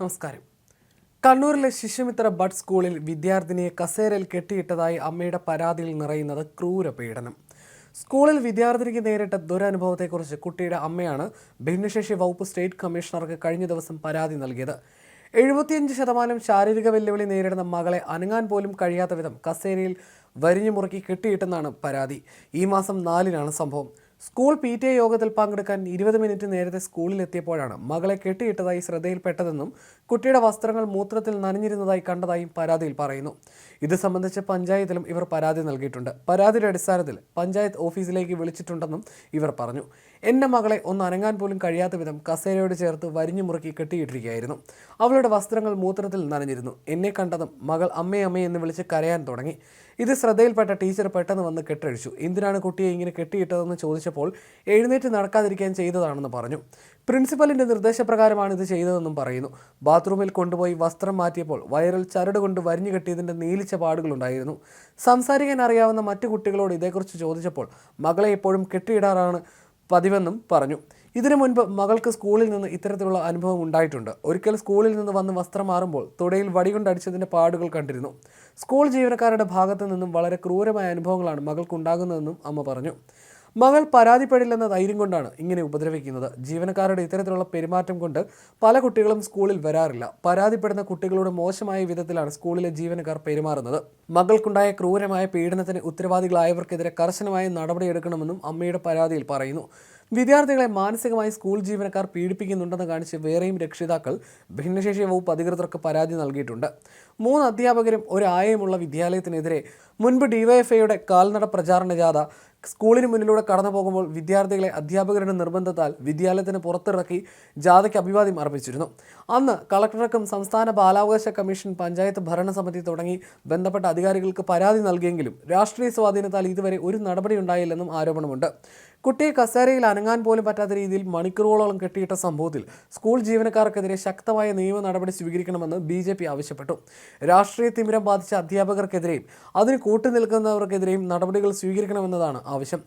നമസ്കാരം. കണ്ണൂരിലെ ശിശുമിത്ര ബഡ് സ്കൂളിൽ വിദ്യാർത്ഥിനിയെ കസേരയിൽ കെട്ടിയിട്ടതായി അമ്മയുടെ പരാതിയിൽ നിറയുന്നത് ക്രൂര പീഡനം സ്കൂളിൽ വിദ്യാർത്ഥിനിക്ക് നേരിട്ട ദുരനുഭവത്തെക്കുറിച്ച് കുട്ടിയുടെ അമ്മയാണ് ഭിന്നശേഷി വകുപ്പ് സ്റ്റേറ്റ് കമ്മീഷണർക്ക് കഴിഞ്ഞ ദിവസം പരാതി നൽകിയത്. എഴുപത്തിയഞ്ച് ശതമാനം ശാരീരിക വെല്ലുവിളി നേരിടുന്ന മകളെ അനങ്ങാൻ പോലും കഴിയാത്ത വിധം കസേരയിൽ വരിഞ്ഞു മുറുക്കി കെട്ടിയിട്ടെന്നാണ് പരാതി. ഈ മാസം നാലിനാണ് സംഭവം. സ്കൂൾ പി ടി എ യോഗത്തിൽ പങ്കെടുക്കാൻ ഇരുപത് മിനിറ്റ് നേരത്തെ സ്കൂളിലെത്തിയപ്പോഴാണ് മകളെ കെട്ടിയിട്ടതായി ശ്രദ്ധയിൽപ്പെട്ടതെന്നും കുട്ടിയുടെ വസ്ത്രങ്ങൾ മൂത്രത്തിൽ നനഞ്ഞിരുന്നതായി കണ്ടതായും പരാതിയിൽ പറയുന്നു. ഇത് സംബന്ധിച്ച് പഞ്ചായത്തിലും ഇവർ പരാതി നൽകിയിട്ടുണ്ട്. പരാതിയുടെ അടിസ്ഥാനത്തിൽ പഞ്ചായത്ത് ഓഫീസിലേക്ക് വിളിച്ചിട്ടുണ്ടെന്നും ഇവർ പറഞ്ഞു. എന്റെ മകളെ ഒന്ന് അനങ്ങാൻ പോലും കഴിയാത്ത വിധം കസേരയോട് ചേർത്ത് വരിഞ്ഞു മുറുക്കി കെട്ടിയിട്ടിരിക്കുകയായിരുന്നു. അവളുടെ വസ്ത്രങ്ങൾ മൂത്രത്തിൽ നനഞ്ഞിരുന്നു. എന്നെ കണ്ടതും മകൾ അമ്മേ അമ്മേ എന്ന് വിളിച്ച് കരയാൻ തുടങ്ങി. ഇത് ശ്രദ്ധയിൽപ്പെട്ട ടീച്ചർ പെട്ടെന്ന് വന്ന് കെട്ടഴിച്ചു. എന്തിനാണ് കുട്ടിയെ ഇങ്ങനെ കെട്ടിയിട്ടതെന്ന് ചോദിച്ചപ്പോൾ എഴുന്നേറ്റ് നടക്കാതിരിക്കാൻ ചെയ്തതാണെന്ന് പറഞ്ഞു. പ്രിൻസിപ്പലിന്റെ നിർദ്ദേശപ്രകാരമാണ് ഇത് ചെയ്തതെന്നും പറയുന്നു. ബാത്റൂമിൽ കൊണ്ടുപോയി വസ്ത്രം മാറ്റിയപ്പോൾ വയറിൽ ചരട് കൊണ്ട് വരിഞ്ഞു കെട്ടിയതിന്റെ നീലിച്ച പാടുകളുണ്ടായിരുന്നു സംസാരിക്കാൻ അറിയാവുന്ന മറ്റു കുട്ടികളോട് ഇതേക്കുറിച്ച് ചോദിച്ചപ്പോൾ മകളെ എപ്പോഴും കെട്ടിയിടാറാണ് പതിവെന്നും പറഞ്ഞു. ഇതിനു മുൻപ് മകൾക്ക് സ്കൂളിൽ നിന്ന് ഇത്തരത്തിലുള്ള അനുഭവം ഉണ്ടായിട്ടുണ്ട്. ഒരിക്കൽ സ്കൂളിൽ നിന്ന് വന്ന് വസ്ത്രം മാറുമ്പോൾ തുടയിൽ വടികൊണ്ടടിച്ചതിന്റെ പാടുകൾ കണ്ടിരുന്നു. സ്കൂൾ ജീവനക്കാരുടെ ഭാഗത്തു നിന്നും വളരെ ക്രൂരമായ അനുഭവങ്ങളാണ് മകൾക്കുണ്ടാകുന്നതെന്നും അമ്മ പറഞ്ഞു. മകൾ പരാതിപ്പെടില്ലെന്ന ധൈര്യം കൊണ്ടാണ് ഇങ്ങനെ ഉപദ്രവിക്കുന്നത്. ജീവനക്കാരുടെ ഇത്തരത്തിലുള്ള പെരുമാറ്റം കൊണ്ട് പല കുട്ടികളും സ്കൂളിൽ വരാറില്ല. പരാതിപ്പെടുന്ന കുട്ടികളോട് മോശമായ വിധത്തിലാണ് സ്കൂളിലെ ജീവനക്കാർ പെരുമാറുന്നത്. മകൾക്കുണ്ടായ ക്രൂരമായ പീഡനത്തിന് ഉത്തരവാദികളായവർക്കെതിരെ കർശനമായ നടപടിയെടുക്കണമെന്നും അമ്മയുടെ പരാതിയിൽ പറയുന്നു. വിദ്യാർത്ഥികളെ മാനസികമായി സ്കൂൾ ജീവനക്കാർ പീഡിപ്പിക്കുന്നുണ്ടെന്ന് കാണിച്ച് വേറെയും രക്ഷിതാക്കൾ ഭിന്നശേഷി വകുപ്പ് അധികൃതർക്ക് പരാതി നൽകിയിട്ടുണ്ട്. മൂന്ന് അധ്യാപകരും ഒരു ആയമുള്ള വിദ്യാലയത്തിനെതിരെ മുൻപ് ഡിവൈഎഫ്ഐയുടെ കാൽനട പ്രചാരണ ജാഥ സ്കൂളിന് മുന്നിലൂടെ കടന്നു പോകുമ്പോൾ വിദ്യാർത്ഥികളെ അധ്യാപകരുടെ നിർബന്ധത്താൽ വിദ്യാലയത്തിന് പുറത്തിറക്കി ജാഥയ്ക്ക് അഭിവാദ്യം അർപ്പിച്ചിരുന്നു. അന്ന് കളക്ടർക്കും സംസ്ഥാന ബാലാവകാശ കമ്മീഷൻ പഞ്ചായത്ത് ഭരണസമിതി തുടങ്ങി ബന്ധപ്പെട്ട അധികാരികൾക്ക് പരാതി നൽകിയെങ്കിലും രാഷ്ട്രീയ സ്വാധീനത്താൽ ഇതുവരെ ഒരു നടപടി ഉണ്ടായില്ലെന്നും ആരോപണമുണ്ട്. കുട്ടിയെ കസേരയിൽ അനങ്ങാൻ പോലും പറ്റാത്ത രീതിയിൽ മണിക്കൂറുകളോളം കെട്ടിയിട്ട സംഭവത്തിൽ സ്കൂൾ ജീവനക്കാർക്കെതിരെ ശക്തമായ നിയമ നടപടി സ്വീകരിക്കണമെന്ന് ബി ജെ പി ആവശ്യപ്പെട്ടു. രാഷ്ട്രീയ തിമിരം ബാധിച്ച അധ്യാപകർക്കെതിരെയും അതിന് കൂട്ടുനിൽക്കുന്നവർക്കെതിരെയും നടപടികൾ സ്വീകരിക്കണമെന്നതാണ് ആവശ്യം.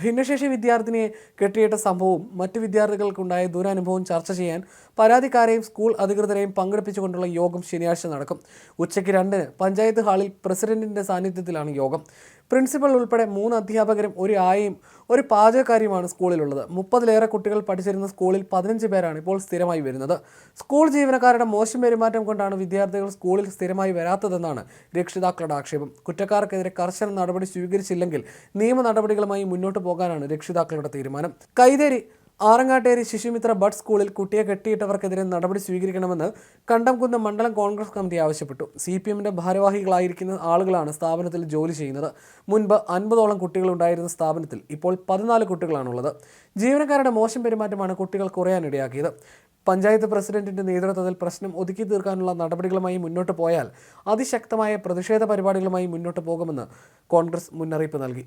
ഭിന്നശേഷി വിദ്യാർത്ഥിനിയെ കെട്ടിയിട്ട സംഭവവും മറ്റു വിദ്യാർത്ഥികൾക്കുണ്ടായ ദുരനുഭവം ചർച്ച ചെയ്യാൻ പരാതിക്കാരെയും സ്കൂൾ അധികൃതരെയും പങ്കെടുപ്പിച്ചുകൊണ്ടുള്ള യോഗം ശനിയാഴ്ച നടക്കും. ഉച്ചയ്ക്ക് രണ്ടിന് പഞ്ചായത്ത് ഹാളിൽ പ്രസിഡന്റിന്റെ സാന്നിധ്യത്തിലാണ് യോഗം. പ്രിൻസിപ്പൽ ഉൾപ്പെടെ മൂന്ന് അധ്യാപകരും ഒരു ആയയും ഒരു പാചകക്കാരിയുമാണ് സ്കൂളിലുള്ളത്. മുപ്പതിലേറെ കുട്ടികൾ പഠിച്ചിരുന്ന സ്കൂളിൽ പതിനഞ്ച് പേരാണ് ഇപ്പോൾ സ്ഥിരമായി വരുന്നത്. സ്കൂൾ ജീവനക്കാരുടെ മോശം പെരുമാറ്റം കൊണ്ടാണ് വിദ്യാർത്ഥികൾ സ്കൂളിൽ സ്ഥിരമായി വരാത്തതെന്നാണ് രക്ഷിതാക്കളുടെ ആക്ഷേപം. കുറ്റക്കാർക്കെതിരെ കർശന നടപടി സ്വീകരിച്ചില്ലെങ്കിൽ നിയമ നടപടികളുമായി മുന്നോട്ട് പോകാനാണ് രക്ഷിതാക്കളുടെ തീരുമാനം. കൈതേരി ആറങ്ങാട്ടേരി ശിശുമിത്ര ബഡ് സ്കൂളിൽ കുട്ടിയെ കെട്ടിയിട്ടവർക്കെതിരെ നടപടി സ്വീകരിക്കണമെന്ന് കണ്ടംകുന്ന് മണ്ഡലം കോൺഗ്രസ് കമ്മിറ്റി ആവശ്യപ്പെട്ടു. സി പി എമ്മിന്റെ ഭാരവാഹികളായിരിക്കുന്ന ആളുകളാണ് സ്ഥാപനത്തിൽ ജോലി ചെയ്യുന്നത്. മുൻപ് അൻപതോളം കുട്ടികളുണ്ടായിരുന്ന സ്ഥാപനത്തിൽ ഇപ്പോൾ പതിനാല് കുട്ടികളാണുള്ളത്. ജീവനക്കാരുടെ മോശം പെരുമാറ്റമാണ് കുട്ടികൾ കുറയാനിടയാക്കിയത്. പഞ്ചായത്ത് പ്രസിഡന്റിന്റെ നേതൃത്വത്തിൽ പ്രശ്നം ഒതുക്കി തീർക്കാനുള്ള നടപടികളുമായി മുന്നോട്ട് പോയാൽ അതിശക്തമായ പ്രതിഷേധ പരിപാടികളുമായി മുന്നോട്ട് പോകുമെന്ന് കോൺഗ്രസ് മുന്നറിയിപ്പ് നൽകി.